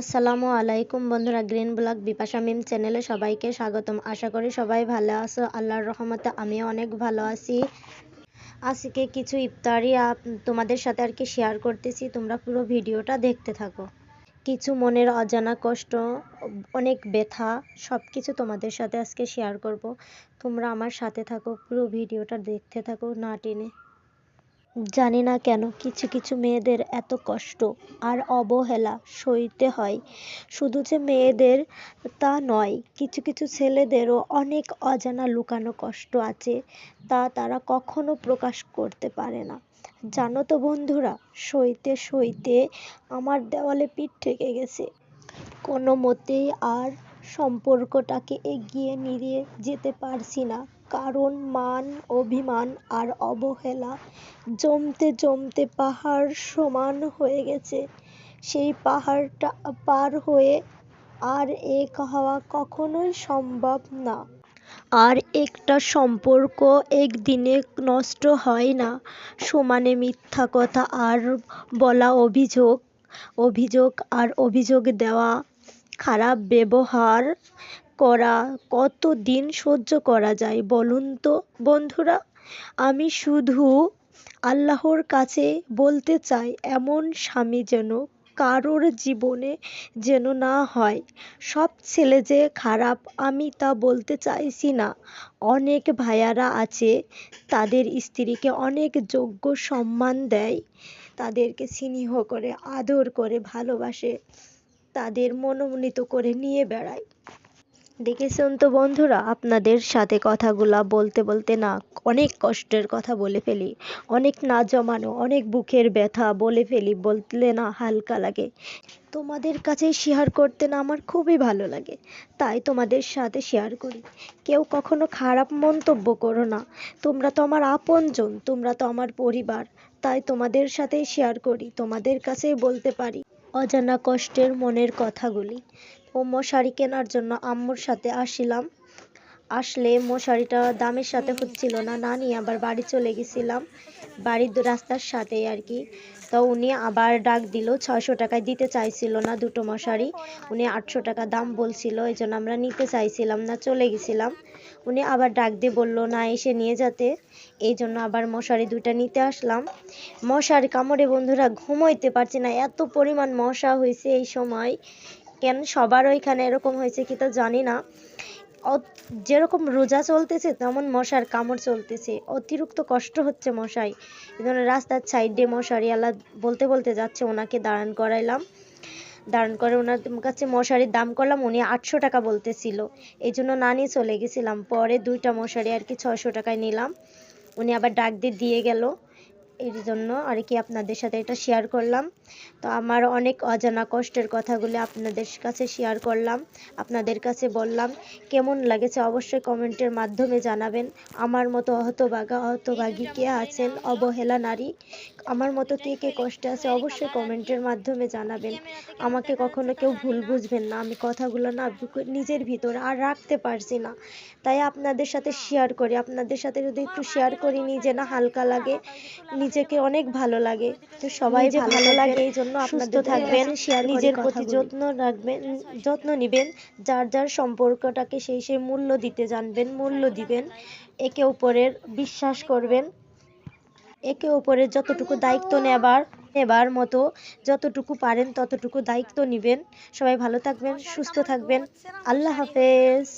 আসসালামু আলাইকুম বন্ধুরা, গ্রিন ব্লগ বিপাশা মিম চ্যানেলে সবাইকে স্বাগতম। আশা করি সবাই ভালো আছো, আল্লাহর রহমতে আমিও অনেক ভালো আছি। আজকে কিছু ইফতারি তোমাদের সাথে আর কি শেয়ার করতেছি, তোমরা পুরো ভিডিওটা দেখতে থাকো। কিছু মনের অজানা কষ্ট, অনেক ব্যথা সব কিছু তোমাদের সাথে আজকে শেয়ার করব। তোমরা আমার সাথে থাকো, পুরো ভিডিওটা দেখতে থাকো না টেনে। জানি না কেন, কিছু কিছু মেয়েদের এত কষ্ট আর অবহেলা সইতে হয়। শুধু যে মেয়েদের তা নয়, কিছু কিছু ছেলেদেরও অনেক অজানা লুকানো কষ্ট আছে, তা তারা কখনো প্রকাশ করতে পারে না। জানো তো বন্ধুরা, সইতে সইতে আমার দেওয়ালে পিঠ ঠেকে গেছে। কোনো মতেই আর সম্পর্কটাকে এগিয়ে নিয়ে যেতে পারছি না, কারণ মান, অভিমান আর অবহেলা জমতে জমতে পাহাড় সমান হয়ে গেছে। সেই পাহাড়টা পার হয়ে আর এক হওয়া কখনোই সম্ভব না। আর একটা সম্পর্ক একদিনে নষ্ট হয় না। সমানে মিথ্যা কথা আর বলা অভিযোগ অভিযোগ আর অভিযোগ দেওয়া, খারাপ ব্যবহার করা কত দিন সহ্য করা যায় বলুন তো বন্ধুরা? আমি শুধু আল্লাহর কাছে বলতে চাই, এমন স্বামী যেন কারোর জীবনে যেন না হয়। সব ছেলে যে খারাপ, আমি তা বলতে চাইছি না। অনেক ভাইয়ারা আছে, তাদের স্ত্রীকে অনেক যোগ্য সম্মান দেয়, তাদেরকে স্নেহ করে, আদর করে, ভালোবাসে, তাদের মনোনীত করে নিয়ে বেড়ায়। দেখেছেন তো বন্ধুরা, আপনাদের সাথে কথাগুলা বলতে বলতে না অনেক কষ্টের কথা বলে ফেলি। অনেক না জমানো, অনেক বুকের ব্যথা বলে ফেলি, বললে না হালকা লাগে। তোমাদের কাছে শেয়ার করতে না আমার খুবই ভালো লাগে, তাই তোমাদের সাথে শেয়ার করি। কেউ কখনো খারাপ মন্তব্য করো না। তোমরা তো আমার আপনজন, তোমরা তো আমার পরিবার, তাই তোমাদের সাথেই শেয়ার করি, তোমাদের কাছেই বলতে পারি। অজানা কষ্টের মনের কথাগুলি। মশারি কেনার জন্য আম্মুর সাথে আসিলাম। আসলে মশারিটা দামের সাথে হচ্ছিল না না নিয়ে আবার বাড়ি চলে গেছিলাম। বাড়ির রাস্তার সাথেই আর কি। তো উনি আবার ডাক দিল, ছয়শো টাকায় দিতে চাইছিল না দুটো মশারি উনি আটশো টাকা দাম বলছিল এই জন্য আমরা নিতে চাইছিলাম না, চলে গেছিলাম। উনি আবার ডাক দিয়ে বলল, না, এসে নিয়ে যেতে। এই জন্য আবার মশারি দুইটা নিতে আসলাম। মশার কামড়ে বন্ধুরা ঘুমোইতে পারছি না, এত পরিমাণ মশা হয়েছে এই সময়। কেন সবার ওইখানে এরকম হয়েছে কি তো জানি না। যেরকম রোজা চলতেছে, তেমন মশার কামড় চলতেছে। অতিরিক্ত কষ্ট হচ্ছে মশাই। জন্য রাস্তার সাইডে মশারি মশারিওয়ালা বলতে বলতে যাচ্ছে, ওনাকে দাঁড়ান করাইলাম। দাঁড়ান করে ওনার কাছে মশারির দাম করলাম, উনি আটশো টাকা বলতেছিল। এই জন্য না নিয়ে চলে গেছিলাম। পরে দুইটা মশারি আর কি ছয়শো টাকায় নিলাম। উনি আবার ডাক দিয়ে দিয়ে গেল। এর জন্য আর কি আপনাদের সাথে এটা শেয়ার করলাম। তো আমার অনেক অজানা কষ্টের কথাগুলো আপনাদের কাছে শেয়ার করলাম, আপনাদের কাছে বললাম। কেমন লাগেছে অবশ্যই কমেন্টের মাধ্যমে জানাবেন। আমার মতো অহতবাগা হতভাগী কে আছেন? অবহেলা নারী আমার মতো কে কে কষ্টে আছে অবশ্যই কমেন্টের মাধ্যমে জানাবেন। আমাকে কখনো কেউ ভুল বুঝবেন না আমি কথাগুলো না নিজের ভিতরে আর রাখতে পারছি না। তাই আপনাদের সাথে শেয়ার করি আপনাদের সাথে যদি একটু শেয়ার করি নিজে না হালকা লাগে নিজেকে অনেক ভালো লাগে। তো সবাই যে ভালো লাগে এই জন্য আপনাদের থাকবেন নিজের প্রতি যত্ন রাখবেন যত্ন নিবেন যার যার সম্পর্কটাকে সেই সেই মূল্য দিতে জানবেন মূল্য দিবেন একে অপরের বিশ্বাস করবেন। একে অপরের যতটুকু দায়িত্ব নেবার নেবার মতো যতটুকু পারেন ততটুকু দায়িত্ব নেবেন। সবাই ভালো থাকবেন, সুস্থ থাকবেন। আল্লাহ হাফেজ।